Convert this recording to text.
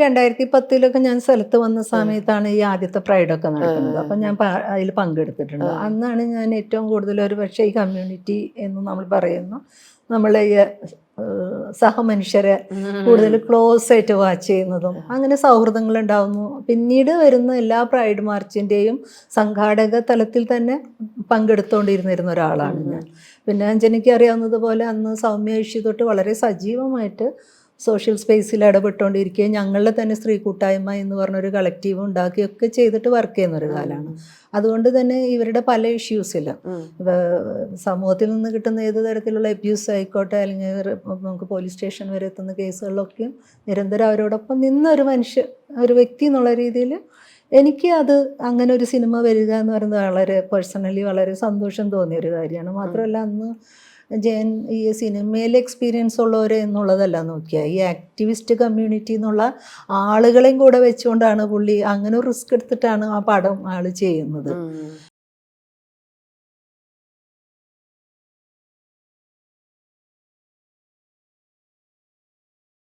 രണ്ടായിരത്തി പത്തിലൊക്കെ ഞാൻ സ്ഥലത്ത് വന്ന സമയത്താണ് ഈ ആദ്യത്തെ പ്രൈഡൊക്കെ നടക്കുന്നത്. അപ്പം ഞാൻ അതിൽ പങ്കെടുത്തിട്ടുണ്ട്. അന്നാണ് ഞാൻ ഏറ്റവും കൂടുതൽ ഒരു പക്ഷേ ഈ കമ്മ്യൂണിറ്റി എന്ന് നമ്മൾ പറയുന്നു. നമ്മളെ ഈ സഹമനുഷ്യരെ കൂടുതൽ ക്ലോസ് ആയിട്ട് വാച്ച് ചെയ്യുന്നതും അങ്ങനെ സൗഹൃദങ്ങൾ ഉണ്ടാവുന്നു. പിന്നീട് വരുന്ന എല്ലാ പ്രൈഡ് മാർച്ചിന്റെയും സംഘാടക തലത്തിൽ തന്നെ പങ്കെടുത്തുകൊണ്ടിരുന്നിരുന്ന ഒരാളാണ് ഞാൻ. പിന്നെ അഞ്ജനിക്ക് അറിയാവുന്നതുപോലെ അന്ന് സൗമ്യ ഐഷ്യ തൊട്ട് വളരെ സജീവമായിട്ട് സോഷ്യൽ സ്പേസിൽ ഇടപെട്ടുകൊണ്ടിരിക്കുകയും ഞങ്ങളുടെ തന്നെ സ്ത്രീ കൂട്ടായ്മ എന്ന് പറഞ്ഞൊരു കളക്റ്റീവ് ഉണ്ടാക്കിയൊക്കെ ചെയ്തിട്ട് വർക്ക് ചെയ്യുന്ന ഒരു കാലമാണ് അതുകൊണ്ട് തന്നെ ഇവരുടെ പല ഇഷ്യൂസിൽ സമൂഹത്തിൽ നിന്ന് കിട്ടുന്ന ഏത് തരത്തിലുള്ള അബ്യൂസ് ആയിക്കോട്ടെ അല്ലെങ്കിൽ നമുക്ക് പോലീസ് സ്റ്റേഷൻ വരെ എത്തുന്ന കേസുകളിലൊക്കെയും നിരന്തരം അവരോടൊപ്പം നിന്ന ഒരു മനുഷ്യ ഒരു വ്യക്തി എന്നുള്ള രീതിയിൽ എനിക്ക് അത് അങ്ങനെ ഒരു സിനിമ വരിക എന്ന് പറയുന്നത് വളരെ പേഴ്സണലി വളരെ സന്തോഷം തോന്നിയ ഒരു കാര്യമാണ്. മാത്രമല്ല അന്ന് ഈ സിനിമയിൽ എക്സ്പീരിയൻസ് ഉള്ളവർ എന്നുള്ളതല്ല നോക്കിയാൽ ഈ ആക്ടിവിസ്റ്റ് കമ്മ്യൂണിറ്റി എന്നുള്ള ആളുകളെയും കൂടെ വെച്ചുകൊണ്ടാണ് പുള്ളി അങ്ങനെ റിസ്ക് എടുത്തിട്ടാണ് ആ പടം ആൾ ചെയ്യുന്നത്.